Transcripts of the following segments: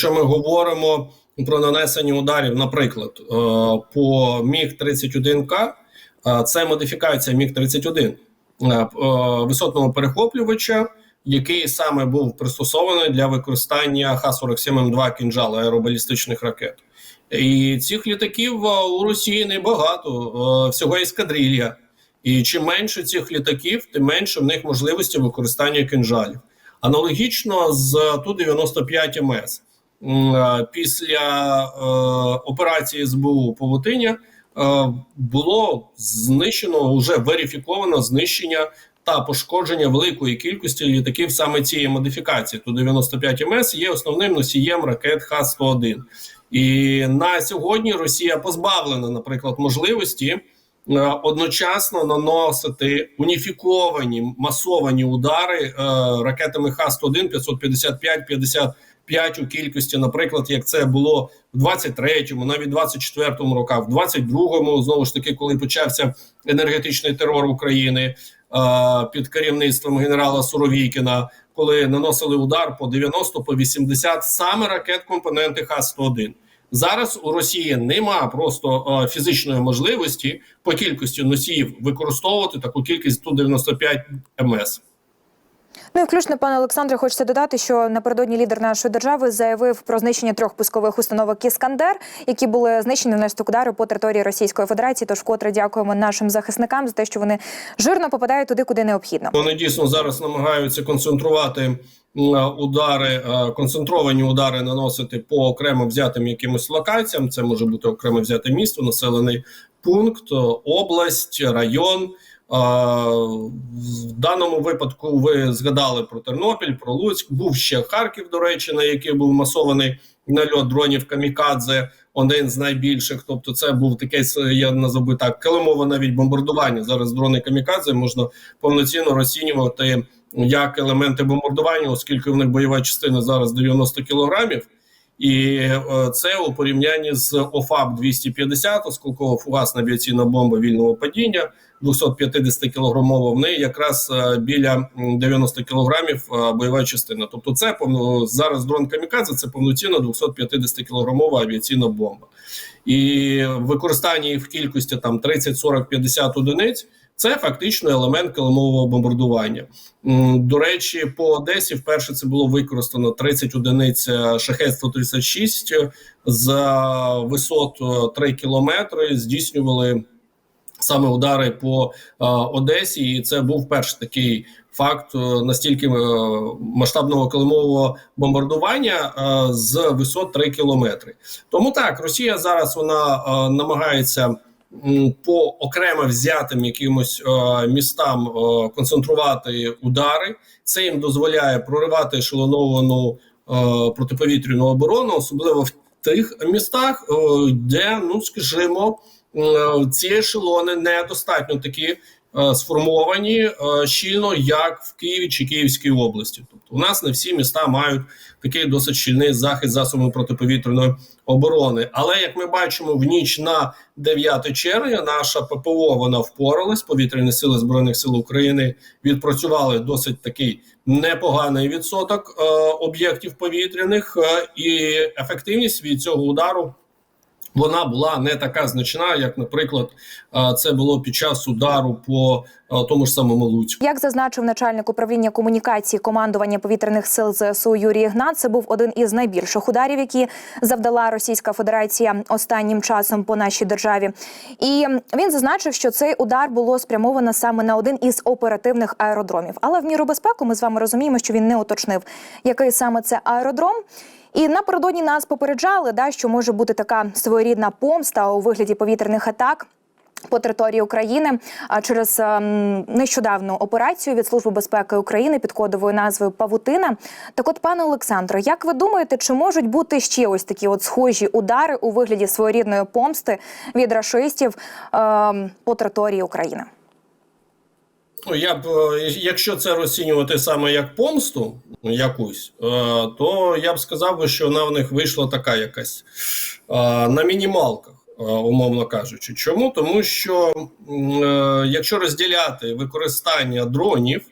якщо ми говоримо про нанесення ударів, наприклад, е, по Міг 31 к е, це модифікація Міг 31 е, висотного перехоплювача, який саме був пристосований для використання Х-47М2 кінжал аеробалістичних ракет. І цих літаків у Росії небагато, всього ескадрилья. І чим менше цих літаків, тим менше в них можливості використання кинжалів. Аналогічно з Ту-95 МС. Е, Після е, операції СБУ Павутиня е, було знищено, вже верифіковано знищення та пошкодження великої кількості літаків саме цієї модифікації. Ту-95 МС є основним носієм ракет Х-101. І на сьогодні Росія позбавлена, наприклад, можливості одночасно наносити уніфіковані масовані удари ракетами Х-101, 555, 55 у кількості, наприклад, як це було в 23-му, навіть 24-му роках, в 22-му, знову ж таки, коли почався енергетичний терор України під керівництвом генерала Суровікіна, коли наносили удар по 90, по 80 саме ракет компоненти Х-101. Зараз у Росії нема просто е, фізичної можливості по кількості носіїв використовувати таку кількість Ту-95 МС. Ну і включно, пане Олександре, хочеться додати, що напередодні лідер нашої держави заявив про знищення трьох пускових установок Іскандер, які були знищені внаслідок удару по території Російської Федерації. Тож вкотре дякуємо нашим захисникам за те, що вони жирно попадають туди, куди необхідно. Вони дійсно зараз намагаються концентрувати удари, е, концентровані удари наносити по окремо взятим якимось локаціям. Це може бути окремо взяте місто, населений пункт, область, район. В даному випадку ви згадали про Тернопіль, про Луцьк. Був ще Харків, до речі, на який був масований нальот дронів Камікадзе, один з найбільших. Тобто, це був таке, я назову так, килимове навіть бомбардування. Зараз дрони Камікадзе можна повноцінно розцінювати як елементи бомбардування, оскільки в них бойова частина зараз 90 кілограмів. І е, це у порівнянні з ОФАП 250 осколково фугасна авіаційна бомба вільного падіння 250 кілограмова. В неї якраз е, біля м, 90 кілограмів е, бойова частина. Тобто, це зараз дрон камікадзе це повноцінна 250 кілограмова авіаційна бомба, і використання їх в кількості там 30, 40, 50 одиниць. Це фактично елемент килимового бомбардування. До речі, по Одесі вперше це було використано 30 одиниць шахет 136 за висот е, 3 кілометри. Здійснювали саме удари по е, Одесі, і це був перший такий факт е, настільки е, масштабного килимового бомбардування е, з висот 3 кілометри. Тому так Росія зараз вона е, намагається по окремо взятим якимось е, містам е, концентрувати удари. Це їм дозволяє проривати ешелоновану е, протиповітряну оборону, особливо в тих містах, е, де ну скажімо, е, ці ешелони недостатньо такі е, сформовані е, щільно, як в Києві чи Київській області. Тобто, у нас не всі міста мають такий досить щільний захист засобами протиповітряної оборони. Але як ми бачимо, в ніч на 9 червня наша ППО вона впоралась. Повітряні сили збройних сил України відпрацювали досить такий непоганий відсоток е, об'єктів повітряних, е, і ефективність від цього удару. Вона була не така значна, як, наприклад, е, це було під час удару по е, тому ж самому Луцьку. Як зазначив начальник управління комунікації командування повітряних сил ЗСУ Юрій Ігнат, це був один із найбільших ударів, які завдала Російська Федерація останнім часом по нашій державі. І він зазначив, що цей удар було спрямовано саме на один із оперативних аеродромів. Але в міру безпеку ми з вами розуміємо, що він не уточнив, який саме це аеродром. І напередодні нас попереджали, да, що може бути така своєрідна помста у вигляді повітряних атак. По території України через ем, нещодавну операцію від Служби безпеки України під кодовою назвою Павутина. Так, от, пане Олександре, як ви думаєте, чи можуть бути ще ось такі от схожі удари у вигляді своєрідної помсти від рашистів ем, по території України? Ну, я б, е, якщо це розцінювати саме як помсту якусь, е, то я б сказав би, що вона в них вийшла така якась е, на мінімалках, умовно кажучи. Чому? Тому що якщо розділяти використання дронів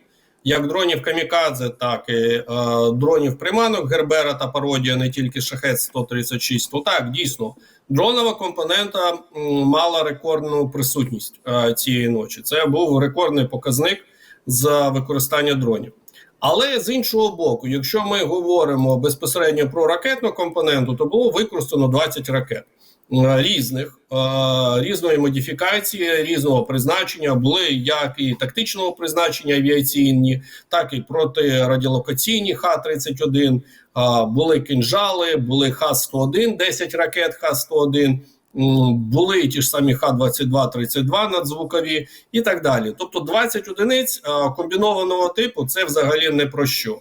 як дронів Камікадзе, так і е, дронів приманок Гербера та пародія, не тільки Шахет 136, то так дійсно дронова компонента мала рекордну присутність е, цієї ночі. Це був рекордний показник за використання дронів. Але з іншого боку, якщо ми говоримо безпосередньо про ракетну компоненту, то було використано 20 ракет різних е, різної модифікації, різного призначення. Були як і тактичного призначення авіаційні, так і протирадіолокаційні Х-31, е, були кинжали, були Х-101, 10 ракет Х-101. Були ті ж самі Х-22-32 надзвукові і так далі. Тобто 20 одиниць е, комбінованого типу це взагалі не про що.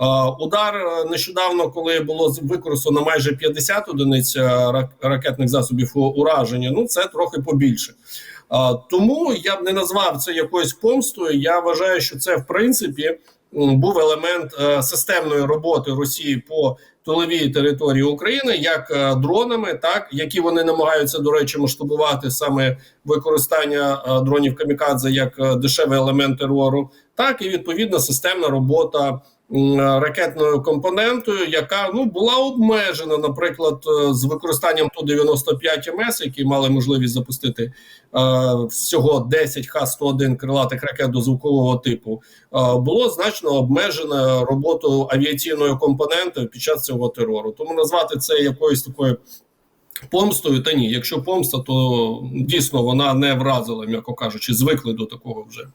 Е, Удар е, нещодавно, коли було використано майже 50 одиниць е, ракетних засобів ураження, ну це трохи побільше. Тому я б не назвав це якоюсь помстою. Я вважаю, що це в принципі був елемент системної роботи Росії по тиловій території України, як дронами, так які вони намагаються до речі масштабувати саме використання дронів камікадзе як дешевий елемент терору, так і відповідно системна робота ракетною компонентою, яка ну була обмежена, наприклад, е, з використанням ту 95 МС, які мали можливість запустити е, всього 10 Х-101 крилатих ракет до звукового типу, е, було значно обмежено роботу авіаційної компоненти під час цього терору. Тому назвати це якоюсь такою помстою, та ні, якщо помста, то дійсно вона не вразила, м'яко кажучи, звикли до такого вже.